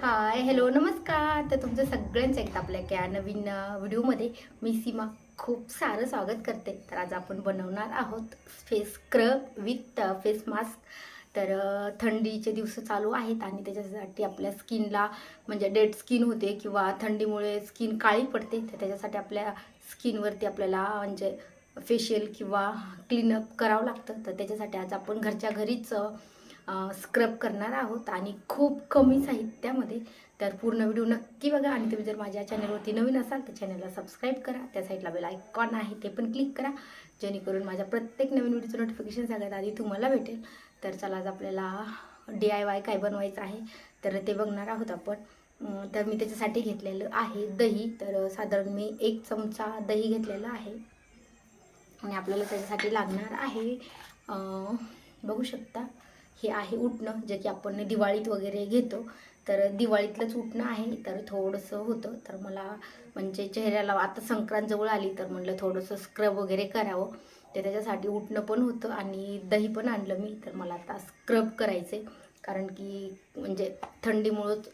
Hi hello नमस्कार. तर तुमचं सगळ्यांचं एकदा आपल्या क्या नवीन व्हिडिओमध्ये मी सीमा खूप सारं स्वागत करते. तर आज आपण बनवणार आहोत face scrub with face mask तर थंडीचे दिवस चालू आहेत आणि त्याच्यासाठी आपल्या स्किनला म्हणजे डेड स्किन होते किंवा थंडीमुळे स्किन काळी पडते तर त्याच्यासाठी आपल्या स्किनवरती आपल्याला म्हणजे फेशियल किंवा क्लीनअप करावं लागतं. तर त्याच्यासाठी आज आपण घरच्या घरीच स्क्रब करणार आहोत आणि खूप कमी साहित्यामध्ये तर पूर्ण व्हिडिओ नक्की बघा आणि तुम्ही जर माझ्या चॅनलवरती नवीन असाल तर चॅनलला सबस्क्राईब करा. त्या साईडला बेल आयकॉन आहे ते पण क्लिक करा. जेणेकरून माझ्या प्रत्येक नवीन व्हिडिओचं नोटिफिकेशन सगळ्यात आधी तुम्हाला भेटेल. तर चला आज आपल्याला डी आय वाय काय बनवायचं आहे तर ते बघणार आहोत आपण. तर मी त्याच्यासाठी घेतलेलं आहे दही. तर साधारण मी एक चमचा दही घेतलेलं आहे. आणि आपल्याला त्याच्यासाठी लागणार आहे बघू शकता. हे आहे उठणं जे की आपण दिवाळीत वगैरे घेतो. तर दिवाळीतलंच उठणं आहे तर थोडंसं होतं. तर मला म्हणजे चेहऱ्याला आता संक्रांत जवळ आली तर म्हटलं थोडंसं स्क्रब वगैरे करावं. ते त्याच्यासाठी उठणं पण होतं आणि दही पण आणलं मी तर मला आता स्क्रब करायचं कारण की म्हणजे थंडीमुळंच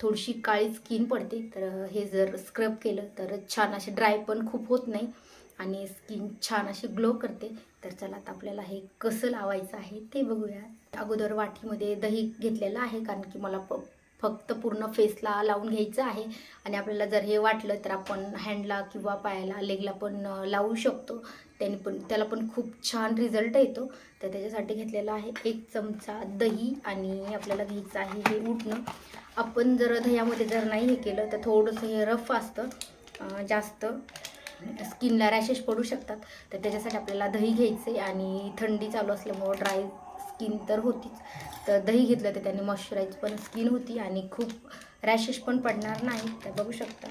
थोडीशी काळी स्किन पडते. तर हे जर स्क्रब केलं तर छान असे ड्राय पण खूप होत नाही आणि स्किन छान अशी ग्लो करते. तर चला आता आपल्याला हे कसं लावायचं आहे ते बघूया. अगोदर वाटीमध्ये दही घेतलेलं आहे कारण की मला प फक्त पूर्ण फेसला लावून घ्यायचं आहे. आणि आपल्याला जर हे वाटलं तर आपण हँडला किंवा पायाला लेगला पण लावू शकतो. त्याने पण त्याला पण खूप छान रिझल्ट येतो. तर त्याच्यासाठी घेतलेला आहे एक चमचा दही आणि आपल्याला घ्यायचं आहे हे उठणं. आपण जर दह्यामध्ये जर नाही हे केलं तर थोडंसं हे रफ असतं. जास्त स्किनला रॅशेस पडू शकतात. तर त्याच्यासाठी आपल्याला दही घ्यायचे आणि थंडी चालू असल्यामुळं ड्राय स्किन तर होतीच. तर दही घेतलं तर त्याने मॉइश्चराईज पण स्किन होती आणि खूप रॅशेस पण पडणार नाही तर बघू शकता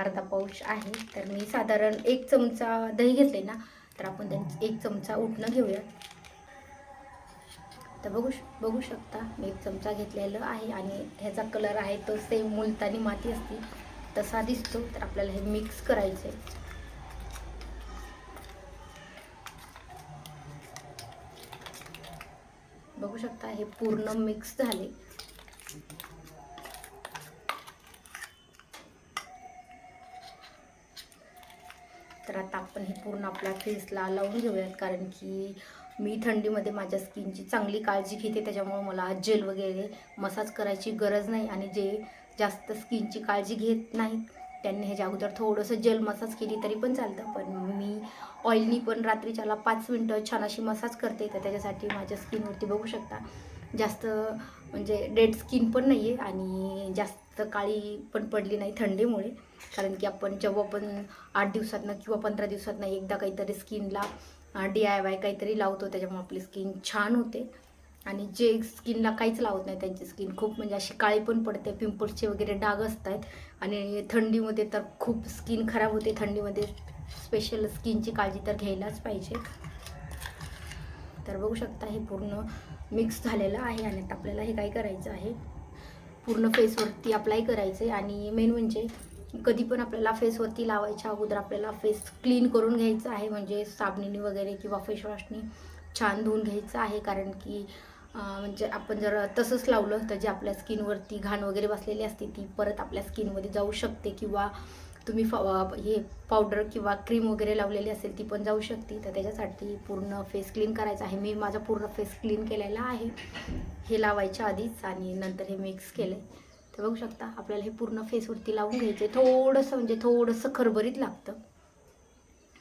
अर्धा पाऊच आहे. तर मी साधारण एक चमचा दही घेतले ना तर आपण त्यांचं एक चमचा उठणं घेऊया तर बघू श- बघू शकता मी एक चमचा घेतलेलं आहे आणि ह्याचा कलर आहे तो सेम मुलतानी माती असते. तसा दिसतो तर आपल्याला हे मिक्स करायचं आहे बघू शकता हे पूर्ण मिक्स झाले. तर आता आपण हे पूर्ण आपल्या फेसला लावून घेऊयात कारण की मी थंडीमध्ये माझ्या स्किनची चांगली काळजी घेते त्याच्यामुळे मला जेल वगैरे मसाज करायची गरज नाही आणि जे जास्त स्किनची काळजी घेत नाहीत त्यांनी ह्याच्या अगोदर थोडंसं जल मसाज केली तरी पण चालतं. पण मी ऑइलनी पण रात्रीच्याला पाच मिनटं छान अशी मसाज करते. तर त्याच्यासाठी माझ्या स्किनवरती बघू शकता. जास्त म्हणजे डेड स्किन पण नाही आहे आणि जास्त काळी पण पडली नाही थंडीमुळे. कारण की आपण जेव्हा पण आठ दिवसातनं किंवा पंधरा दिवसातनं एकदा काहीतरी स्किनला डी आय वाय काहीतरी लावतो त्याच्यामुळे आपली स्किन छान होते. आणि जे स्किनला काहीच लावत नाही त्यांची स्किन खूप म्हणजे अशी काळी पण पडते पिंपल्सचे वगैरे डाग असत आहेत आणि थंडीमध्ये तर खूप स्किन खराब होते थंडीमध्ये स्पेशल स्किनची काळजी तर घ्यायलाच पाहिजे. तर बघू शकता हे पूर्ण मिक्स झालेलं आहे आणि आता आपल्याला हे काय करायचं आहे? पूर्ण फेसवरती अप्लाय करायचं आहे आणि मेन म्हणजे कधी पण आपल्याला फेसवरती लावायच्या अगोदर आपल्याला फेस क्लीन करून घ्यायचं आहे. म्हणजे साबणीने वगैरे किंवा फेसवॉशनी छान धुवून घ्यायचं आहे. कारण की म्हणजे आपण जर तसंच लावलं तर जे आपल्या स्किनवरती घाण वगैरे बसलेली असते ती परत आपल्या स्किनमध्ये जाऊ शकते किंवा तुम्ही फ हे पावडर किंवा क्रीम वगैरे लावलेली असेल ती पण जाऊ शकते. तर त्याच्यासाठी पूर्ण फेस क्लीन करायचं आहे. मी माझा पूर्ण फेस क्लीन केलेला आहे. हे लावायच्या आधीच आणि नंतर हे मिक्स केलं तर बघू शकता आपल्याला हे पूर्ण फेसवरती लावून घ्यायचे थोडंसं म्हणजे थोडंसं खरबरीत लागतं.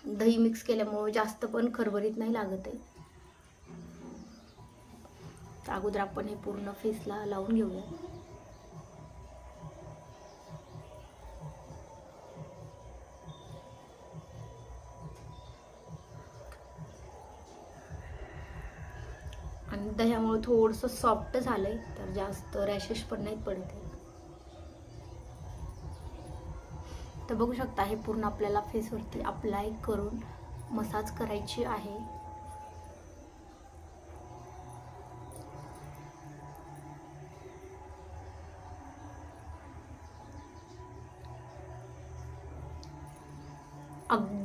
दही मिक्स केल्यामुळं जास्त पण खरबरीत नाही लागत आहे तर अगोदर आपण हे पूर्ण फेसला लावून घेऊया आणि दह्यामुळे थोडंसं सॉफ्ट झालंय तर जास्त रॅशेस पण नाही पडत. आहे तर बघू शकता हे पूर्ण आपल्याला फेसवरती अप्लाय करून मसाज करायची आहे.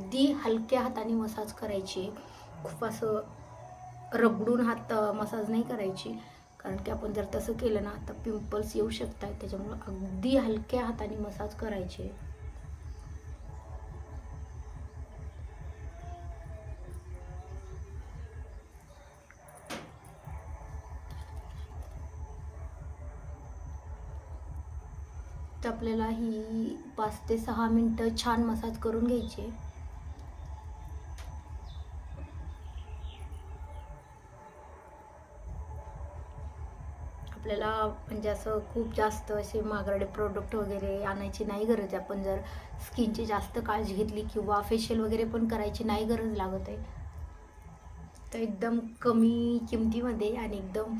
अगदी हलक्या हाताने मसाज करायची. खूप असं रगडून हात मसाज नाही करायची. कारण की आपण जर तसं केलं ना तर पिंपल्स येऊ शकतात. त्याच्यामुळं अगदी हलक्या हाताने मसाज करायचे. तर आपल्याला ही पाच ते सहा मिनटं छान मसाज करून घ्यायची. आपल्याला म्हणजे असं खूप जास्त असे महागडे प्रोडक्ट वगैरे आणायची नाही गरज आहे. आपण जर स्किनची जास्त काळजी घेतली किंवा फेशियल वगैरे पण करायची नाही गरज लागत आहे. तर एकदम कमी किमतीमध्ये आणि एकदम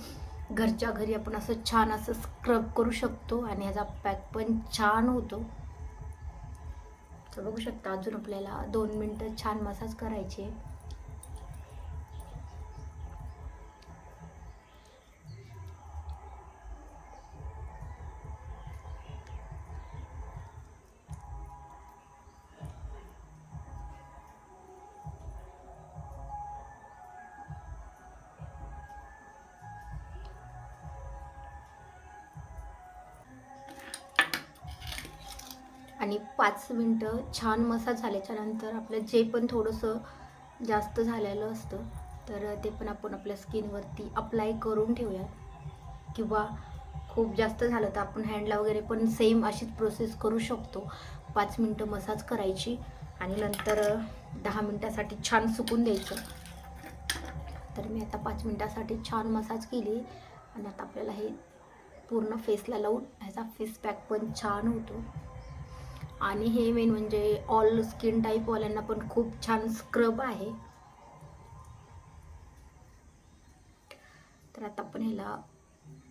घरच्या घरी आपण असं छान असं स्क्रब करू शकतो आणि ह्याचा पॅक पण छान होतो. तर बघू शकता अजून आपल्याला दोन मिनटं छान मसाज करायचे आणि पाच मिनटं छान मसाज झाल्याच्यानंतर आपलं जे पण थोडंसं जास्त झालेलं असतं तर ते पण आपण आपल्या स्किनवरती अप्लाय करून ठेवूया किंवा खूप जास्त झालं तर आपण हँडला वगैरे पण सेम अशीच प्रोसेस करू शकतो. पाच मिनटं मसाज करायची आणि नंतर दहा मिनटासाठी छान सुकून द्यायचं. तर मी आता पाच मिनटासाठी छान मसाज केली आणि आता आपल्याला हे पूर्ण फेसला लावून ह्याचा फेस पॅक पण छान होतो. आणि हे मेन म्हणजे ऑल स्किन टाईपवाल्यांना पण खूप छान स्क्रब आहे. तर आता आपण ह्याला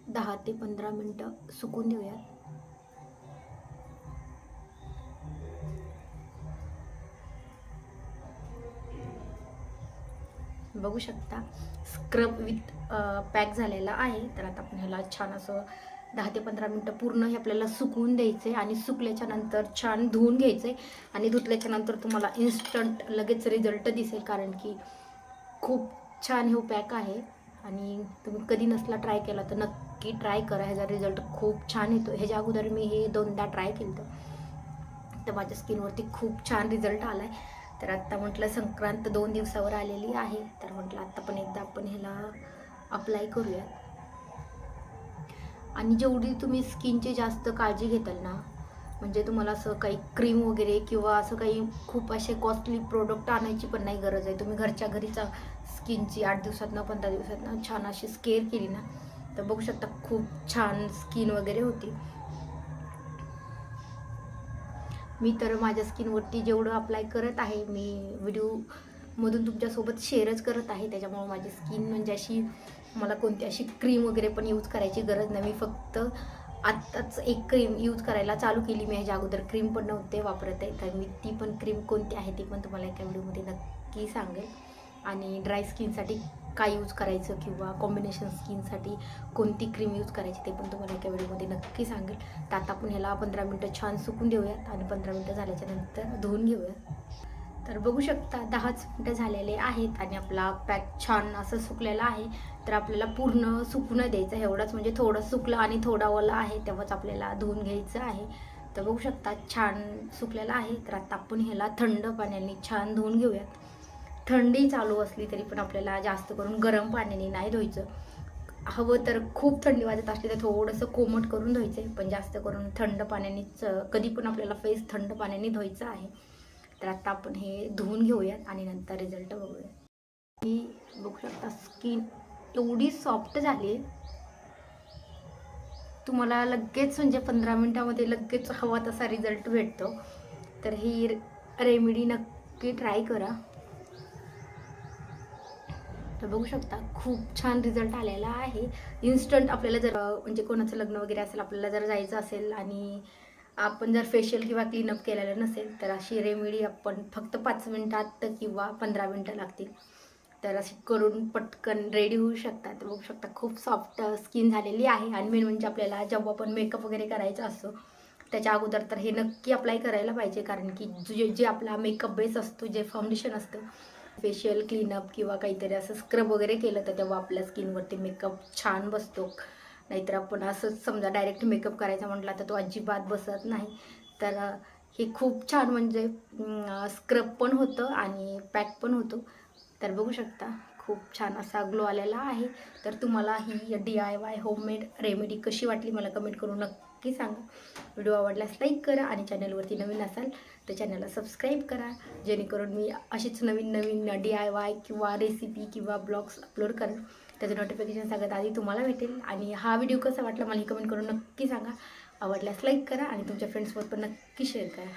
दहा ते पंधरा मिनटं सुकून देऊयात. बघू शकता स्क्रब विथ पॅक झालेला आहे. तर आता आपण ह्याला छान असं दहा ते पंधरा मिनटं पूर्ण हे आपल्याला सुकवून द्यायचे आणि सुकल्याच्या नंतर छान धुवून घ्यायचे. आणि धुतल्याच्या नंतर तुम्हाला इन्स्टंट लगेच रिझल्ट दिसेल कारण की खूप छान हे पॅक आहे. आणि तुम्ही कधी नसला ट्राय केला तर नक्की ट्राय करा. ह्याचा रिझल्ट खूप छान येतो. ह्याच्या अगोदर मी हे दोनदा ट्राय केलं तर माझ्या स्किनवरती खूप छान रिझल्ट आला आहे तर आत्ता म्हटलं संक्रांत दोन दिवसावर आलेली आहे. तर म्हटलं आत्ता पण एकदा आपण ह्याला अप्लाय करूयात. आणि जेवढी तुम्ही स्किनची जास्त काळजी घेताल ना म्हणजे तुम्हाला असं काही क्रीम वगैरे किंवा असं काही खूप असे कॉस्टली प्रोडक्ट आणायची पण नाही गरज आहे. तुम्ही घरच्या घरीचा स्किनची आठ दिवसातनं पंधरा दिवसातनं छान अशी स्केअर केली ना तर बघू शकता खूप छान स्किन वगैरे होती. मी तर माझ्या स्किनवरती जेवढं अप्लाय करत आहे मी व्हिडिओमधून तुमच्यासोबत शेअरच करत आहे. त्याच्यामुळं माझी स्किन म्हणजे अशी मला कोणती अशी क्रीम वगैरे पण यूज करायची गरज नाही. मी फक्त आत्ताच एक क्रीम यूज करायला चालू केली. मी ह्याच्या अगोदर क्रीम पण नव्हते वापरत आहे. तर मी ती पण क्रीम कोणती आहे ती पण तुम्हाला एका व्हिडिओमध्ये नक्की सांगेल. आणि ड्राय स्किनसाठी काय यूज करायचं किंवा कॉम्बिनेशन स्किनसाठी कोणती क्रीम यूज करायची ते पण तुम्हाला एका व्हिडिओमध्ये नक्की सांगेल. तर आता आपण ह्याला पंधरा मिनटं छान सुकून देऊयात आणि पंधरा मिनटं झाल्याच्यानंतर धुवून घेऊयात. तर बघू शकता दहाच मिनटं झालेले आहेत आणि आपला पॅक छान असं सुकलेला आहे. तर आपल्याला पूर्ण सुकून द्यायचं एवढंच म्हणजे थोडं सुकलं आणि थोडा ओला आहे तेव्हाच आपल्याला धुवून घ्यायचं आहे. तर बघू शकता छान सुकलेला आहे. तर आता आपण ह्याला थंड पाण्याने छान धुवून घेऊयात. थंडी चालू असली तरी पण आपल्याला जास्त करून गरम पाण्याने नाही धुवायचं. हवं तर खूप थंडी वाजत असली तर थोडंसं कोमट करून धुवायचं आहे पण जास्त करून थंड पाण्यानेच कधी पण आपल्याला फेस थंड पाण्याने धुवायचं आहे. तर आता आपण हे धुवून घेऊयात आणि नंतर रिझल्ट बघूया ही बघू शकता स्किन एवढी सॉफ्ट झाली आहे. तुम्हाला लगेच म्हणजे पंधरा मिनटामध्ये लगेच हवा तसा रिझल्ट भेटतो. तर ही रेमेडी नक्की ट्राय करा. तर बघू शकता खूप छान रिझल्ट आलेला आहे. इन्स्टंट आपल्याला जर म्हणजे कोणाचं लग्न वगैरे असेल आपल्याला जर जायचं असेल आणि आपण जर फेशियल किंवा क्लीनअप केलेलं नसेल तर अशी रेमेडी आपण फक्त पाच मिनटात किंवा पंधरा मिनटं लागतील. तर अशी करून पटकन रेडी होऊ शकतात बघू शकता खूप सॉफ्ट स्किन झालेली आहे. आणि मेन म्हणजे आपल्याला जेव्हा पण मेकअप वगैरे करायचा असतो त्याच्या अगोदर तर हे नक्की अप्लाय करायला पाहिजे. कारण की जे जे आपला मेकअप बेस असतो जे फाउंडेशन असतं फेशियल क्लीनअप किंवा काहीतरी असं स्क्रब वगैरे केलं तर तेव्हा आपल्या स्किनवरती मेकअप छान बसतो. नाहीतर आपण असंच समजा डायरेक्ट मेकअप करायचा म्हटला तर तो अजिबात बसत नाही. तर हे खूप छान म्हणजे स्क्रब पण होतं आणि पॅक पण होतो. तर बघू शकता खूप छान असा ग्लो आलेला आहे. तर तुम्हाला ही D I Y homemade remedy कशी वाटली मला कमेंट करून नक्की सांगा. व्हिडिओ आवडल्यास लाईक करा आणि चॅनलवरती नवीन असाल तर चॅनलला सबस्क्राईब करा. जेणेकरून मी अशीच नवीन नवीन डी आय वाय किंवा रेसिपी किंवा ब्लॉग्स अपलोड करेन. त्याचं नोटिफिकेशन सगळ्यात आधी तुम्हाला भेटेल. आणि हा व्हिडिओ कसा वाटला मला कमेंट करून नक्की सांगा. आवडल्यास लाईक करा आणि तुमच्या फ्रेंड्ससोबत पण नक्की शेअर करा.